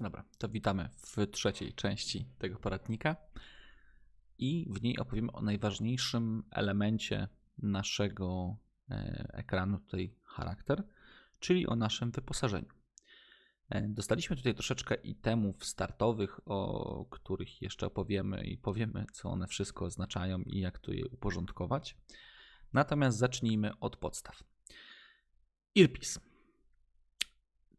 Dobra, to witamy w trzeciej części tego poradnika i w niej opowiemy o najważniejszym elemencie naszego e, ekranu, tutaj charakter, czyli o naszym wyposażeniu. E, Dostaliśmy tutaj troszeczkę itemów startowych, o których jeszcze opowiemy i powiemy, co one wszystko oznaczają i jak tu je uporządkować. Natomiast zacznijmy od podstaw. Earpiece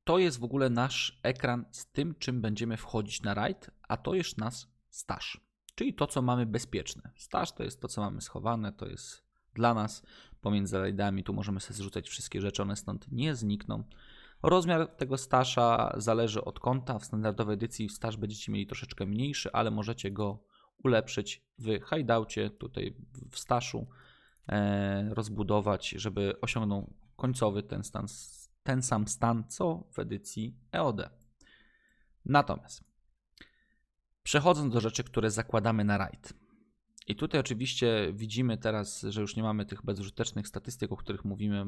to jest w ogóle nasz ekran z tym, czym będziemy wchodzić na rajd, a to jest nasz staż, czyli to, co mamy bezpieczne. Staż to jest to, co mamy schowane, to jest dla nas pomiędzy rajdami. Tu możemy sobie zrzucać wszystkie rzeczy, one stąd nie znikną. Rozmiar tego stasza zależy od konta. W standardowej edycji staż będziecie mieli troszeczkę mniejszy, ale możecie go ulepszyć w hideoutie, tutaj w staszu, e, rozbudować, żeby osiągnął końcowy ten stan ten sam stan co w edycji EOD. Natomiast przechodząc do rzeczy, które zakładamy na RAID. I tutaj oczywiście widzimy teraz, że już nie mamy tych bezużytecznych statystyk, o których mówimy, e,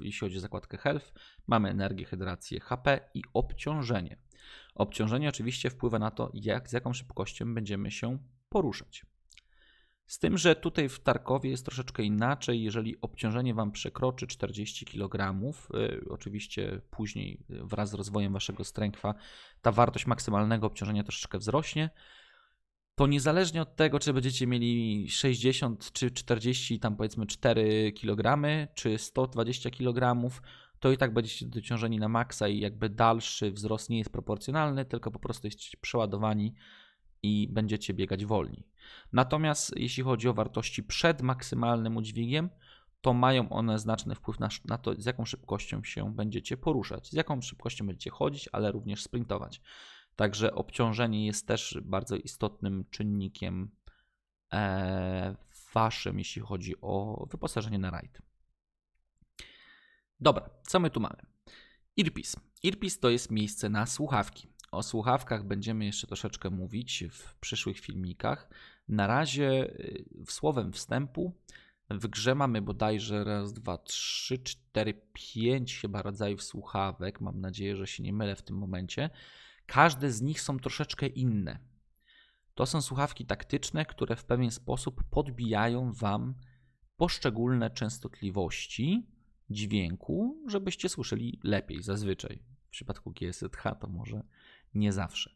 jeśli chodzi o zakładkę Health. Mamy energię, hydrację, HP i obciążenie. Obciążenie oczywiście wpływa na to, jak, z jaką szybkością będziemy się poruszać. Z tym, że tutaj w Tarkowie jest troszeczkę inaczej. Jeżeli obciążenie Wam przekroczy 40 kg, y, oczywiście później y, wraz z rozwojem Waszego strengtha ta wartość maksymalnego obciążenia troszeczkę wzrośnie, to niezależnie od tego, czy będziecie mieli 60 czy 40, tam powiedzmy 4 kg, czy 120 kg, to i tak będziecie dociążeni na maksa i jakby dalszy wzrost nie jest proporcjonalny, tylko po prostu jesteście przeładowani i będziecie biegać wolniej. Natomiast jeśli chodzi o wartości przed maksymalnym udźwigiem, to mają one znaczny wpływ na, na, to, z jaką szybkością się będziecie poruszać, z jaką szybkością będziecie chodzić, ale również sprintować. Także obciążenie jest też bardzo istotnym czynnikiem e, waszym, jeśli chodzi o wyposażenie na rajd. Dobra, co my tu mamy? Earpiece. Earpiece to jest miejsce na słuchawki. O słuchawkach będziemy jeszcze troszeczkę mówić w przyszłych filmikach. Na razie y, słowem wstępu w grze mamy bodajże raz, dwa, trzy, cztery, pięć chyba rodzajów słuchawek. Mam nadzieję, że się nie mylę w tym momencie. Każde z nich są troszeczkę inne. To są słuchawki taktyczne, które w pewien sposób podbijają Wam poszczególne częstotliwości dźwięku, żebyście słyszeli lepiej zazwyczaj. W przypadku GSZH to może nie zawsze.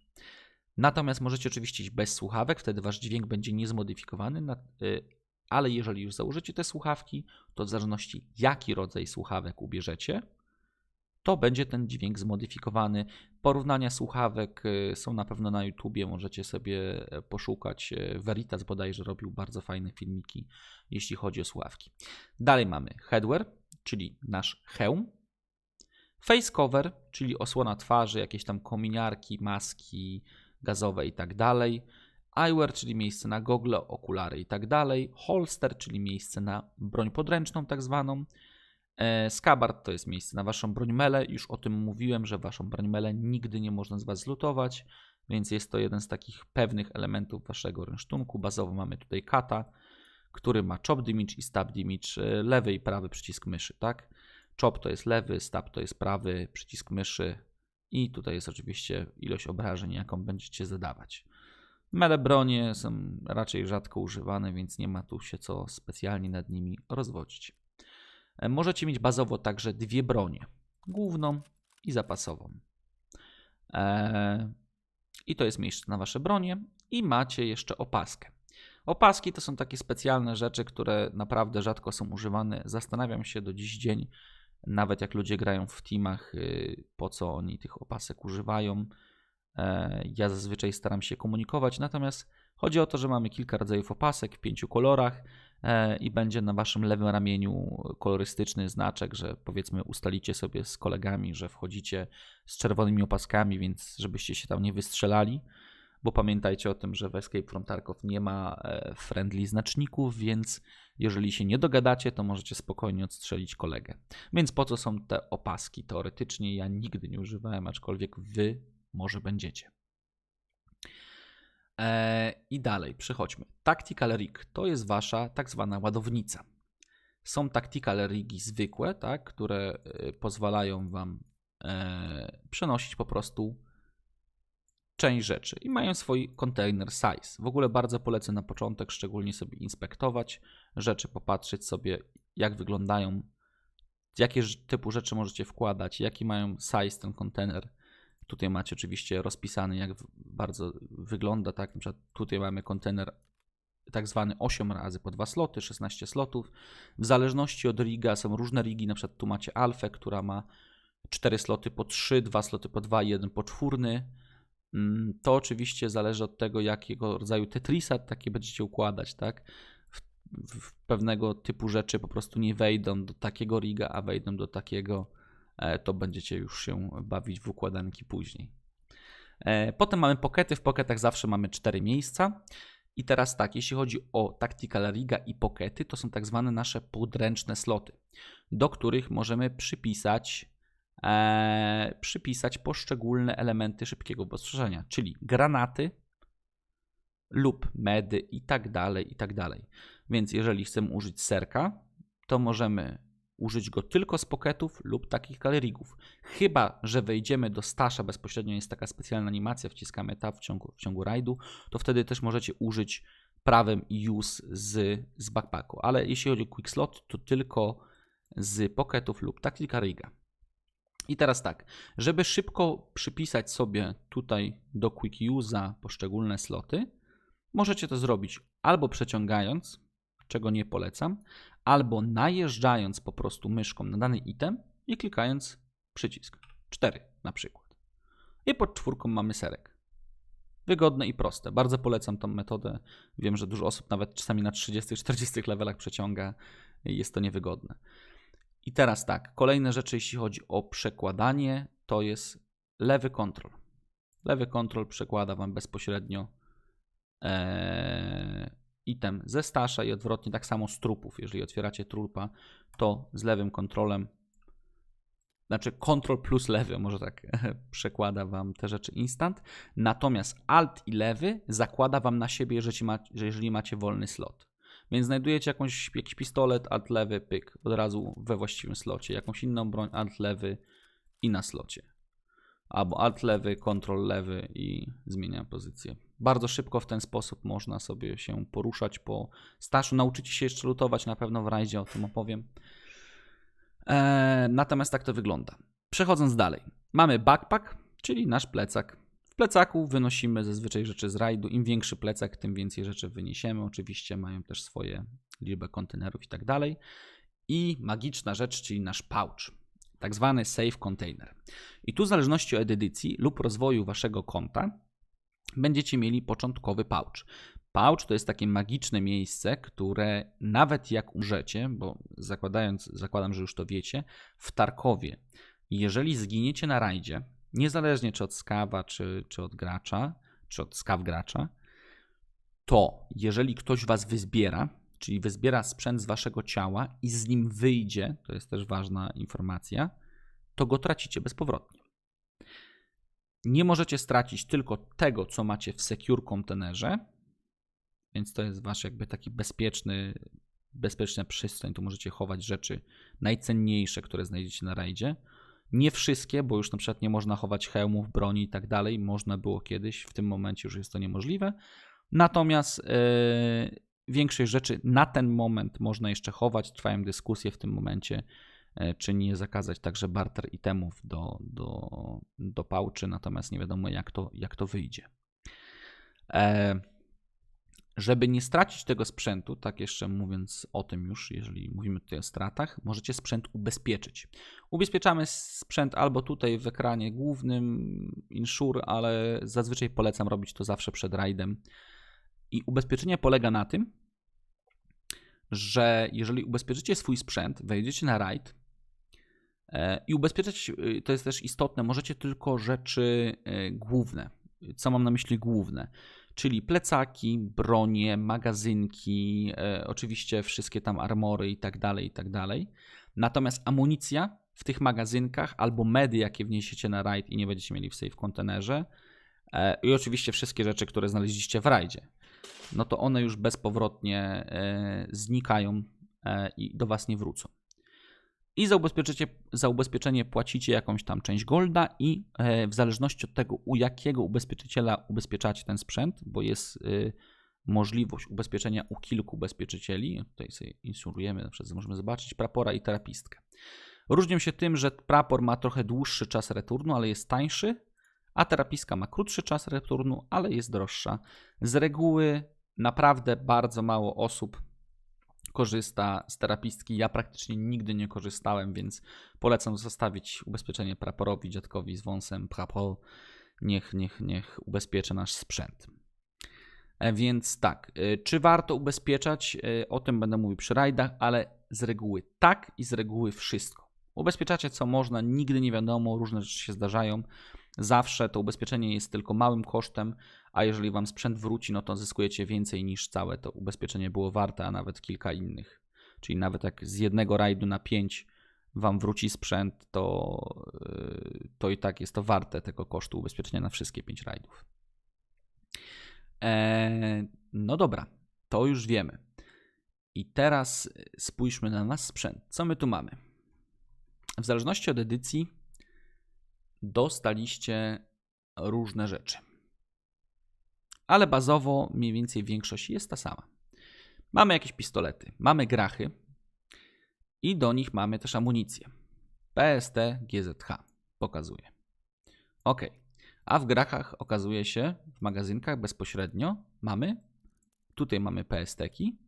Natomiast możecie oczywiście iść bez słuchawek, wtedy wasz dźwięk będzie niezmodyfikowany, y, ale jeżeli już założycie te słuchawki, to w zależności jaki rodzaj słuchawek ubierzecie, to będzie ten dźwięk zmodyfikowany. Porównania słuchawek y, są na pewno na YouTubie, możecie sobie e, poszukać. E, Veritas bodajże robił bardzo fajne filmiki, jeśli chodzi o słuchawki. Dalej mamy headwear, czyli nasz hełm, Face cover, czyli osłona twarzy, jakieś tam kominiarki, maski gazowe i tak dalej. Eyewear, czyli miejsce na gogle, okulary i tak dalej. Holster, czyli miejsce na broń podręczną tak zwaną. E, Skabard to jest miejsce na waszą broń mele. Już o tym mówiłem, że waszą broń mele nigdy nie można z was zlutować, więc jest to jeden z takich pewnych elementów waszego rynsztunku. Bazowo mamy tutaj kata, który ma chop damage i stab damage, e, lewy i prawy przycisk myszy, tak? Chop to jest lewy, stab to jest prawy, przycisk myszy i tutaj jest oczywiście ilość obrażeń, jaką będziecie zadawać. Mele bronie są raczej rzadko używane, więc nie ma tu się co specjalnie nad nimi rozwodzić. E, możecie mieć bazowo także dwie bronie, główną i zapasową. Eee, I to jest miejsce na wasze bronie i macie jeszcze opaskę. Opaski to są takie specjalne rzeczy, które naprawdę rzadko są używane. Zastanawiam się do dziś dzień, nawet jak ludzie grają w teamach, y, po co oni tych opasek używają. E, ja zazwyczaj staram się komunikować, natomiast chodzi o to, że mamy kilka rodzajów opasek w pięciu kolorach e, i będzie na waszym lewym ramieniu kolorystyczny znaczek, że powiedzmy ustalicie sobie z kolegami, że wchodzicie z czerwonymi opaskami, więc żebyście się tam nie wystrzelali bo pamiętajcie o tym, że w Escape from Tarkov nie ma e, friendly znaczników, więc jeżeli się nie dogadacie, to możecie spokojnie odstrzelić kolegę. Więc po co są te opaski? Teoretycznie ja nigdy nie używałem, aczkolwiek wy może będziecie. Eee, I dalej, przechodźmy. Tactical Rig to jest wasza tak zwana ładownica. Są tactical rigi zwykłe, tak, które e, pozwalają wam e, przenosić po prostu część rzeczy i mają swój container size. W ogóle bardzo polecę na początek szczególnie sobie inspektować rzeczy, popatrzeć sobie jak wyglądają, jakie typu rzeczy możecie wkładać, jaki mają size ten kontener. Tutaj macie oczywiście rozpisany jak bardzo wygląda, tak, na przykład tutaj mamy kontener tak zwany 8 razy po 2 sloty, 16 slotów. W zależności od riga są różne rigi, na przykład tu macie alfę, która ma 4 sloty po 3, 2 sloty po 2 i 1 poczwórny. Mm, To oczywiście zależy od tego, jakiego rodzaju Tetrisa takie będziecie układać, tak? W, w pewnego typu rzeczy po prostu nie wejdą do takiego riga, a wejdą do takiego, e, to będziecie już się bawić w układanki później. E, Potem mamy pokety. W poketach zawsze mamy 4 miejsca. I teraz tak, jeśli chodzi o Tactical Riga i pokety, to są tak zwane nasze podręczne sloty, do których możemy przypisać, e, przypisać poszczególne elementy szybkiego ostrzeżenia, czyli granaty lub medy i tak dalej, i tak dalej. Więc jeżeli chcemy użyć serka, to możemy użyć go tylko z poketów lub takich kalerigów. Chyba, że wejdziemy do stasza bezpośrednio, jest taka specjalna animacja, wciskamy tab w ciągu, w ciągu rajdu, to wtedy też możecie użyć prawem use z, z backpacku. Ale jeśli chodzi o quick slot, to tylko z poketów lub taktika riga. I teraz tak, żeby szybko przypisać sobie tutaj do quick use'a poszczególne sloty, możecie to zrobić albo przeciągając, czego nie polecam, albo najeżdżając po prostu myszką na dany item i klikając przycisk. 4 na przykład. I pod czwórką mamy serek. Wygodne i proste. Bardzo polecam tą metodę. Wiem, że dużo osób nawet czasami na 30-40 levelach przeciąga. Jest to niewygodne. I teraz tak, kolejne rzeczy, jeśli chodzi o przekładanie, to jest lewy kontrol. Lewy kontrol przekłada Wam bezpośrednio e, item ze stasza i odwrotnie, tak samo z trupów. Jeżeli otwieracie trupa, to z lewym kontrolem, znaczy kontrol plus lewy, może tak przekłada Wam te rzeczy instant. Natomiast alt i lewy zakłada Wam na siebie, jeżeli, jeżeli macie wolny slot. Więc znajdujecie jakąś, jakiś pistolet, alt lewy, pyk, od razu we właściwym slocie. Jakąś inną broń, alt lewy i na slocie. Albo alt lewy, kontrol lewy i zmieniam pozycję. Bardzo szybko w ten sposób można sobie się poruszać po staszu. Nauczycie się jeszcze lutować na pewno w rajdzie, o tym opowiem. Eee, natomiast tak to wygląda. Przechodząc dalej. Mamy backpack, czyli nasz plecak. Plecaku wynosimy zazwyczaj rzeczy z rajdu. Im większy plecak, tym więcej rzeczy wyniesiemy. Oczywiście mają też swoje liczbę kontenerów i tak dalej. I magiczna rzecz, czyli nasz pouch, tak zwany safe container. I tu w zależności od edycji lub rozwoju waszego konta będziecie mieli początkowy pouch. Pouch to jest takie magiczne miejsce, które nawet jak umrzecie, bo zakładając, zakładam, że już to wiecie, w Tarkowie, jeżeli zginiecie na rajdzie, niezależnie czy od skawa, czy, czy od gracza, czy od skaw gracza, to jeżeli ktoś was wyzbiera, czyli wyzbiera sprzęt z waszego ciała i z nim wyjdzie, to jest też ważna informacja, to go tracicie bezpowrotnie. Nie możecie stracić tylko tego, co macie w secure kontenerze, więc to jest wasz jakby taki bezpieczny, bezpieczna przystań. Tu możecie chować rzeczy najcenniejsze, które znajdziecie na rajdzie. Nie wszystkie, bo już na przykład nie można chować hełmów, broni i tak dalej. Można było kiedyś, w tym momencie już jest to niemożliwe. Natomiast yy, większość rzeczy na ten moment można jeszcze chować. Trwają dyskusje w tym momencie, yy, czy nie zakazać także barter itemów do, do, do pałczy, natomiast nie wiadomo jak to, jak to wyjdzie. E, żeby nie stracić tego sprzętu, tak jeszcze mówiąc o tym już, jeżeli mówimy tutaj o stratach, możecie sprzęt ubezpieczyć. Ubezpieczamy sprzęt albo tutaj w ekranie głównym, insure, ale zazwyczaj polecam robić to zawsze przed rajdem. I ubezpieczenie polega na tym, że jeżeli ubezpieczycie swój sprzęt, wejdziecie na rajd e, i ubezpieczać, e, to jest też istotne, możecie tylko rzeczy e, główne. Co mam na myśli główne? Czyli plecaki, bronie, magazynki, e, oczywiście wszystkie tam armory i tak dalej, i tak dalej. Natomiast amunicja w tych magazynkach albo medy, jakie wniesiecie na rajd i nie będziecie mieli w safe kontenerze e, i oczywiście wszystkie rzeczy, które znaleźliście w rajdzie, no to one już bezpowrotnie e, znikają e, i do Was nie wrócą. I za ubezpieczenie, za ubezpieczenie płacicie jakąś tam część golda i e, w zależności od tego, u jakiego ubezpieczyciela ubezpieczacie ten sprzęt, bo jest y, możliwość ubezpieczenia u kilku ubezpieczycieli, tutaj sobie insurujemy, na przykład możemy zobaczyć prapora i terapistkę. Różnią się tym, że prapor ma trochę dłuższy czas returnu, ale jest tańszy, a terapistka ma krótszy czas returnu, ale jest droższa. Z reguły naprawdę bardzo mało osób korzysta z terapistki. Ja praktycznie nigdy nie korzystałem, więc polecam zostawić ubezpieczenie praporowi, dziadkowi z wąsem prapor. Niech, niech, niech ubezpieczy nasz sprzęt. E, więc tak, e, czy warto ubezpieczać? E, o tym będę mówił przy rajdach, ale z reguły tak i z reguły wszystko. Ubezpieczacie co można, nigdy nie wiadomo, różne rzeczy się zdarzają. Zawsze to ubezpieczenie jest tylko małym kosztem, a jeżeli wam sprzęt wróci, no to zyskujecie więcej niż całe to ubezpieczenie było warte, a nawet kilka innych. Czyli nawet jak z jednego rajdu na pięć wam wróci sprzęt, to, yy, to i tak jest to warte tego kosztu ubezpieczenia na wszystkie pięć rajdów. Eee, no dobra, to już wiemy. I teraz spójrzmy na nasz sprzęt. Co my tu mamy? W zależności od edycji dostaliście różne rzeczy. Ale bazowo mniej więcej większość jest ta sama. Mamy jakieś pistolety, mamy grachy i do nich mamy też amunicję. PST GZH pokazuje. Ok. A w grachach okazuje się, w magazynkach bezpośrednio mamy, tutaj mamy PST-ki,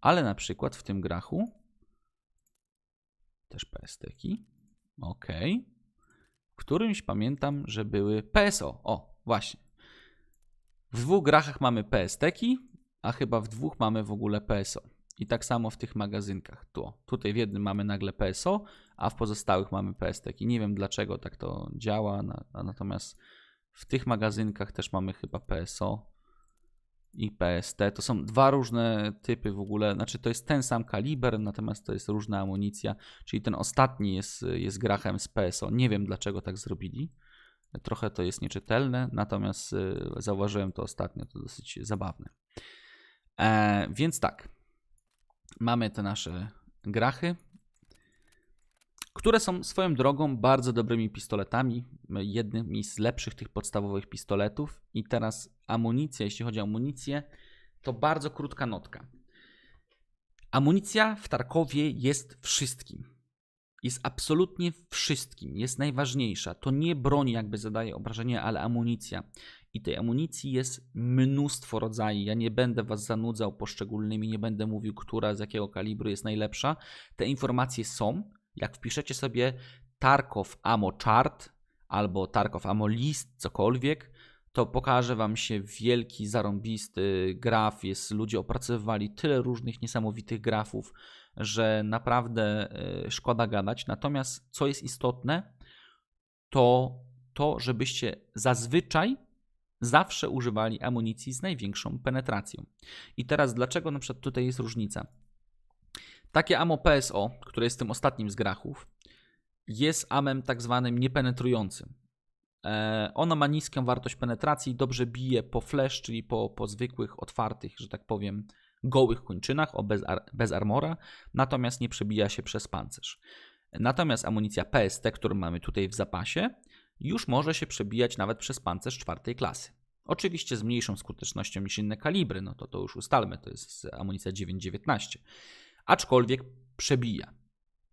ale na przykład w tym grachu też PST-ki. Ok. W którymś pamiętam, że były PSO. O, właśnie. W dwóch grachach mamy PST-ki, a chyba w dwóch mamy w ogóle PSO. I tak samo w tych magazynkach. Tu, tutaj w jednym mamy nagle PSO, a w pozostałych mamy PST-ki. Nie wiem dlaczego tak to działa, natomiast w tych magazynkach też mamy chyba PSO i PST. To są dwa różne typy w ogóle, znaczy to jest ten sam kaliber, natomiast to jest różna amunicja, czyli ten ostatni jest, jest grachem z PSO. Nie wiem dlaczego tak zrobili. Trochę to jest nieczytelne, natomiast y, zauważyłem to ostatnio, to dosyć zabawne. E, więc tak, mamy te nasze grachy które są swoją drogą bardzo dobrymi pistoletami, jednymi z lepszych tych podstawowych pistoletów. I teraz amunicja, jeśli chodzi o amunicję, to bardzo krótka notka. Amunicja w Tarkowie jest wszystkim. Jest absolutnie wszystkim. Jest najważniejsza. To nie broń jakby zadaje obrażenia, ale amunicja. I tej amunicji jest mnóstwo rodzajów. Ja nie będę Was zanudzał poszczególnymi, nie będę mówił, która z jakiego kalibru jest najlepsza. Te informacje są jak wpiszecie sobie Tarkov Ammo Chart albo Tarkov Ammo List, cokolwiek, to pokaże Wam się wielki, zarąbisty graf. Jest, ludzie opracowywali tyle różnych niesamowitych grafów, że naprawdę e, szkoda gadać. Natomiast co jest istotne, to to, żebyście zazwyczaj zawsze używali amunicji z największą penetracją. I teraz dlaczego na przykład tutaj jest różnica? Takie ammo PSO, które jest tym ostatnim z grachów, jest amem tak zwanym niepenetrującym. E, ono ma niską wartość penetracji, dobrze bije po flash, czyli po, po zwykłych, otwartych, że tak powiem, gołych kończynach, o bez, ar, bez armora, natomiast nie przebija się przez pancerz. Natomiast amunicja PST, którą mamy tutaj w zapasie, już może się przebijać nawet przez pancerz czwartej klasy. Oczywiście z mniejszą skutecznością niż inne kalibry, no to to już ustalmy, to jest amunicja 9.19 aczkolwiek przebija.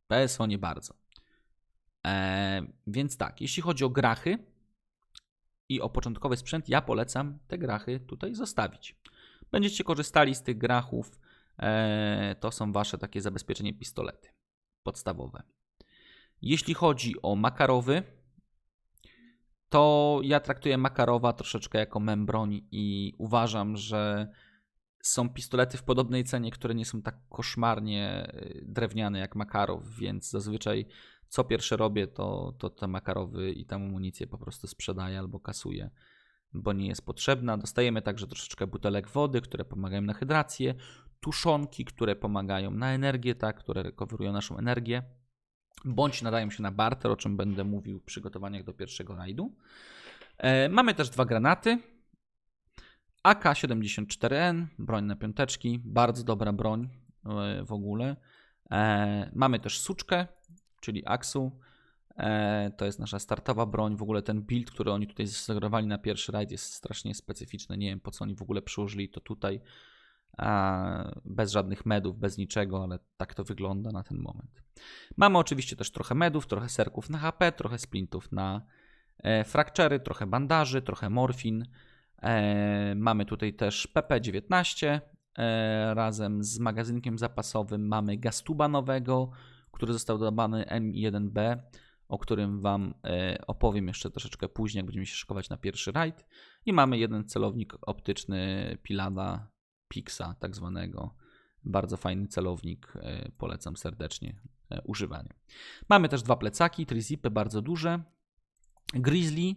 PSO nie bardzo. E, więc tak, jeśli chodzi o grachy i o początkowy sprzęt, ja polecam te grachy tutaj zostawić. Będziecie korzystali z tych grachów, e, to są wasze takie zabezpieczenie pistolety podstawowe. Jeśli chodzi o makarowy, to ja traktuję Makarowa troszeczkę jako membroń i uważam, że są pistolety w podobnej cenie, które nie są tak koszmarnie y, drewniane jak Makarow, więc zazwyczaj co pierwsze robię, to, to te Makarowy i tam amunicję po prostu sprzedaję albo kasuję, bo nie jest potrzebna. Dostajemy także troszeczkę butelek wody, które pomagają na hydrację, tuszonki, które pomagają na energię, tak, które recoverują naszą energię, bądź nadają się na barter, o czym będę mówił w przygotowaniach do pierwszego rajdu. E, mamy też dwa granaty, AK-74N, broń na piąteczki, bardzo dobra broń e, w ogóle. E, mamy też suczkę, czyli Aksu. E, to jest nasza startowa broń. W ogóle ten build, który oni tutaj zasugerowali na pierwszy rajd jest strasznie specyficzny. Nie wiem po co oni w ogóle przyłożyli to tutaj. Bez żadnych medów, bez niczego, ale tak to wygląda na ten moment. Mamy oczywiście też trochę medów, trochę serków na HP, trochę splintów na e, frakczery, trochę bandaży, trochę morfin. E, mamy tutaj też PP19 e, razem z magazynkiem zapasowym. Mamy gastuba nowego, który został dodany M1B, o którym Wam e, opowiem jeszcze troszeczkę później, jak będziemy się szykować na pierwszy rajd. I mamy jeden celownik optyczny Pilada Pixa, tak zwanego. Bardzo fajny celownik, polecam serdecznie używanie. Mamy też dwa plecaki, trizipy bardzo duże. Grizzly.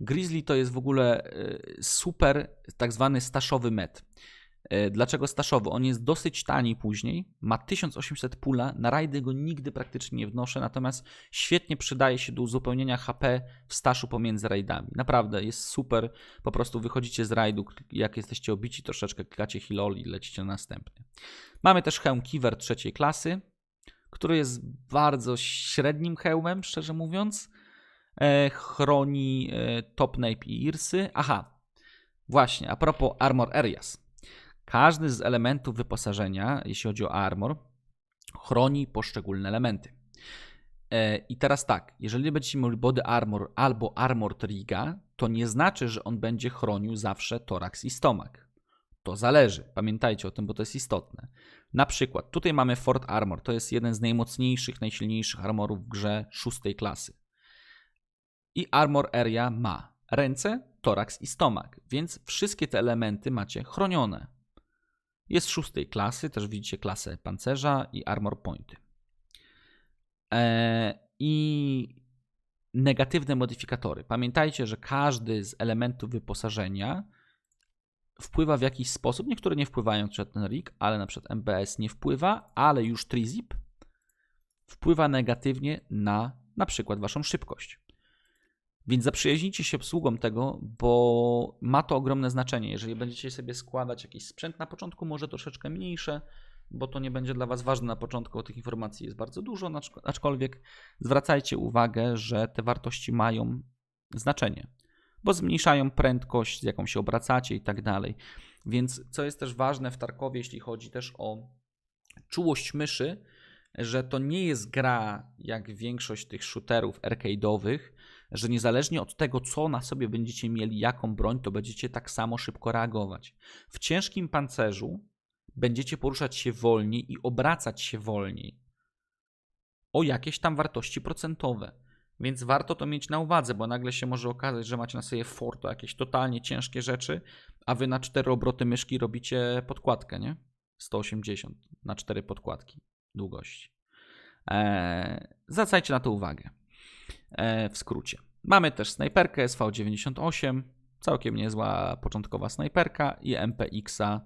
Grizzly to jest w ogóle e, super tak zwany staszowy met. E, Dlaczego staszowy? On jest dosyć tani później, ma 1800 pula, na rajdy go nigdy praktycznie nie wnoszę, natomiast świetnie przydaje się do uzupełnienia HP w staszu pomiędzy rajdami. Naprawdę jest super, po prostu wychodzicie z rajdu, jak jesteście obici troszeczkę, klikacie hilol i lecicie na następny. Mamy też hełm Kiver trzeciej klasy, który jest bardzo średnim hełmem, szczerze mówiąc. E, Chroni e, Top Nape i Irsy. Aha, właśnie, a propos Armor Areas. Każdy z elementów wyposażenia, jeśli chodzi o armor, chroni poszczególne elementy. E, I teraz tak, jeżeli będziecie mieli body armor albo armor triga, to nie znaczy, że on będzie chronił zawsze toraks i stomak. To zależy. Pamiętajcie o tym, bo to jest istotne. Na przykład, tutaj mamy Fort Armor. To jest jeden z najmocniejszych, najsilniejszych armorów w grze szóstej klasy. I Armor Area ma ręce, toraks i stomak, więc wszystkie te elementy macie chronione. Jest szóstej klasy, też widzicie klasę pancerza i armor pointy. Eee, I negatywne modyfikatory. Pamiętajcie, że każdy z elementów wyposażenia wpływa w jakiś sposób. Niektóre nie wpływają, na przykład ten rig, ale na przykład MBS nie wpływa, ale już Trizip wpływa negatywnie na na przykład waszą szybkość. Więc zaprzyjaźnijcie się obsługą tego, bo ma to ogromne znaczenie. Jeżeli będziecie sobie składać jakiś sprzęt na początku, może troszeczkę mniejsze, bo to nie będzie dla Was ważne na początku, tych informacji jest bardzo dużo, acz- aczkolwiek zwracajcie uwagę, że te wartości mają znaczenie, bo zmniejszają prędkość, z jaką się obracacie i tak dalej. Więc co jest też ważne w Tarkowie, jeśli chodzi też o czułość myszy, że to nie jest gra jak większość tych shooterów arcade'owych, że niezależnie od tego, co na sobie będziecie mieli, jaką broń, to będziecie tak samo szybko reagować. W ciężkim pancerzu będziecie poruszać się wolniej i obracać się wolniej o jakieś tam wartości procentowe. Więc warto to mieć na uwadze, bo nagle się może okazać, że macie na sobie forto, jakieś totalnie ciężkie rzeczy, a wy na cztery obroty myszki robicie podkładkę, nie? 180 na cztery podkładki długości. Eee, zwracajcie na to uwagę. Eee, w skrócie. Mamy też snajperkę SV98, całkiem niezła początkowa snajperka i MPX-a,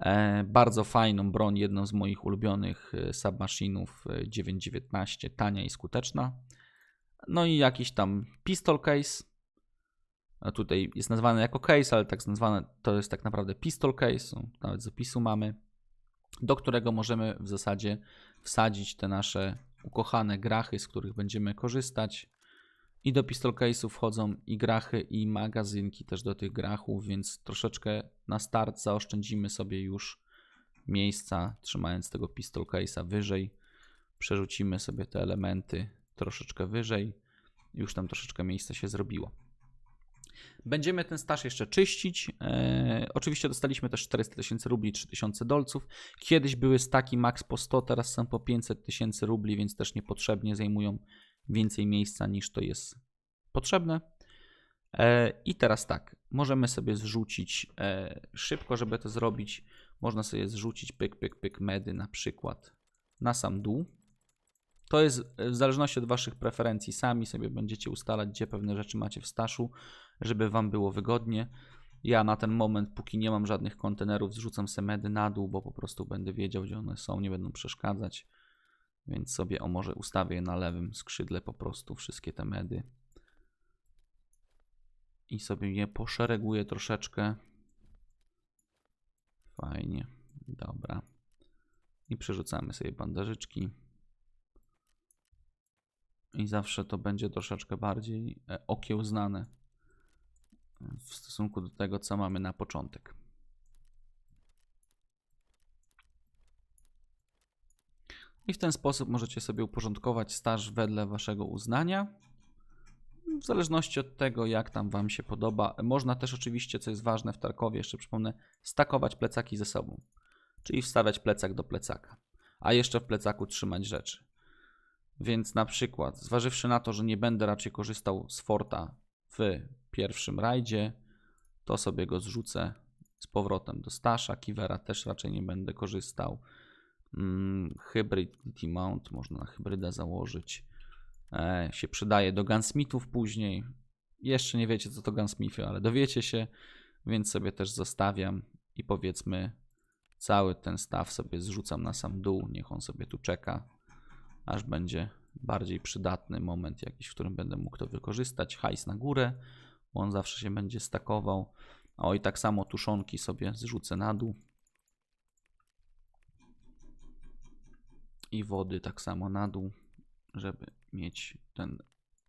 e, bardzo fajną broń, jedną z moich ulubionych e, submachinów e, 919, tania i skuteczna. No i jakiś tam pistol case. Tutaj jest nazwane jako case, ale tak nazwane to jest tak naprawdę pistol case, nawet z opisu mamy, do którego możemy w zasadzie wsadzić te nasze ukochane grachy, z których będziemy korzystać. I do pistol case'u wchodzą i grachy, i magazynki też do tych grachów, więc troszeczkę na start zaoszczędzimy sobie już miejsca, trzymając tego pistol case'a wyżej. Przerzucimy sobie te elementy troszeczkę wyżej. Już tam troszeczkę miejsca się zrobiło. Będziemy ten staż jeszcze czyścić. Eee, oczywiście dostaliśmy też 400 tysięcy rubli, 3000 dolców. Kiedyś były staki max po 100, teraz są po 500 tysięcy rubli, więc też niepotrzebnie zajmują więcej miejsca niż to jest potrzebne. E, I teraz tak, możemy sobie zrzucić e, szybko, żeby to zrobić. Można sobie zrzucić pyk, pyk, pyk medy na przykład na sam dół. To jest w zależności od Waszych preferencji. Sami sobie będziecie ustalać, gdzie pewne rzeczy macie w staszu, żeby Wam było wygodnie. Ja na ten moment, póki nie mam żadnych kontenerów, zrzucam se medy na dół, bo po prostu będę wiedział, gdzie one są, nie będą przeszkadzać. Więc sobie o może ustawię na lewym skrzydle po prostu wszystkie te medy. I sobie je poszereguję troszeczkę. Fajnie. Dobra. I przerzucamy sobie bandażyczki. I zawsze to będzie troszeczkę bardziej e, okiełznane w stosunku do tego, co mamy na początek. I w ten sposób możecie sobie uporządkować staż wedle waszego uznania. W zależności od tego, jak tam wam się podoba. Można też oczywiście, co jest ważne w Tarkowie, jeszcze przypomnę, stakować plecaki ze sobą. Czyli wstawiać plecak do plecaka. A jeszcze w plecaku trzymać rzeczy. Więc na przykład, zważywszy na to, że nie będę raczej korzystał z Forta w pierwszym rajdzie, to sobie go zrzucę z powrotem do Stasza. Kivera też raczej nie będę korzystał. Mm, Hybrid DT Mount można na hybryda założyć. E, się przydaje do Gunsmithów później. Jeszcze nie wiecie, co to Gunsmithy, ale dowiecie się, więc sobie też zostawiam i powiedzmy, cały ten staw sobie zrzucam na sam dół. Niech on sobie tu czeka, aż będzie bardziej przydatny moment jakiś, w którym będę mógł to wykorzystać. Hajs na górę, bo on zawsze się będzie stakował. O i tak samo tuszonki sobie zrzucę na dół. I wody tak samo na dół, żeby mieć ten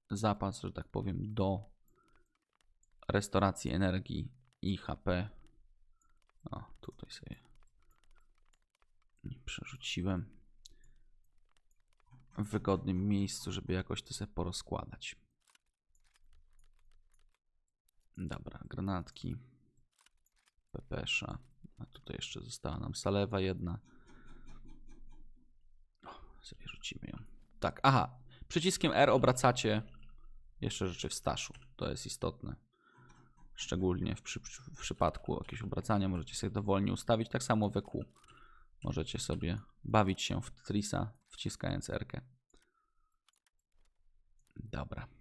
zapas, że tak powiem, do restauracji energii i HP. O, tutaj sobie przerzuciłem w wygodnym miejscu, żeby jakoś to sobie porozkładać. Dobra, granatki, pepesza, a tutaj jeszcze została nam salewa jedna. O, sobie rzucimy ją. Tak, aha, przyciskiem R obracacie jeszcze rzeczy w staszu. To jest istotne. Szczególnie w, przy, w przypadku jakiegoś obracania możecie sobie dowolnie ustawić. Tak samo w EQ. Możecie sobie bawić się w Tetrisa, wciskając R. -kę. Dobra.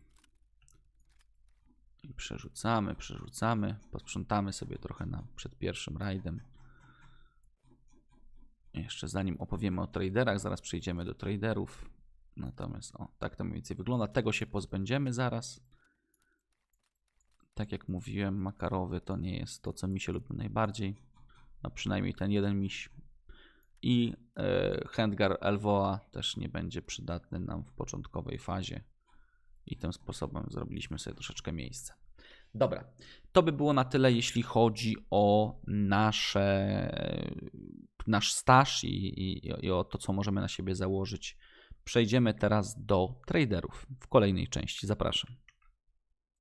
I przerzucamy, przerzucamy. Posprzątamy sobie trochę na, przed pierwszym rajdem. Jeszcze zanim opowiemy o traderach, zaraz przejdziemy do traderów. Natomiast o, tak to mniej więcej wygląda. Tego się pozbędziemy zaraz. Tak jak mówiłem, makarowy to nie jest to, co mi się lubi najbardziej. No przynajmniej ten jeden miś. I e, Handgar Elvoa też nie będzie przydatny nam w początkowej fazie. I tym sposobem zrobiliśmy sobie troszeczkę miejsca. Dobra, to by było na tyle, jeśli chodzi o nasze, nasz staż i, i, i o to, co możemy na siebie założyć. Przejdziemy teraz do traderów w kolejnej części. Zapraszam.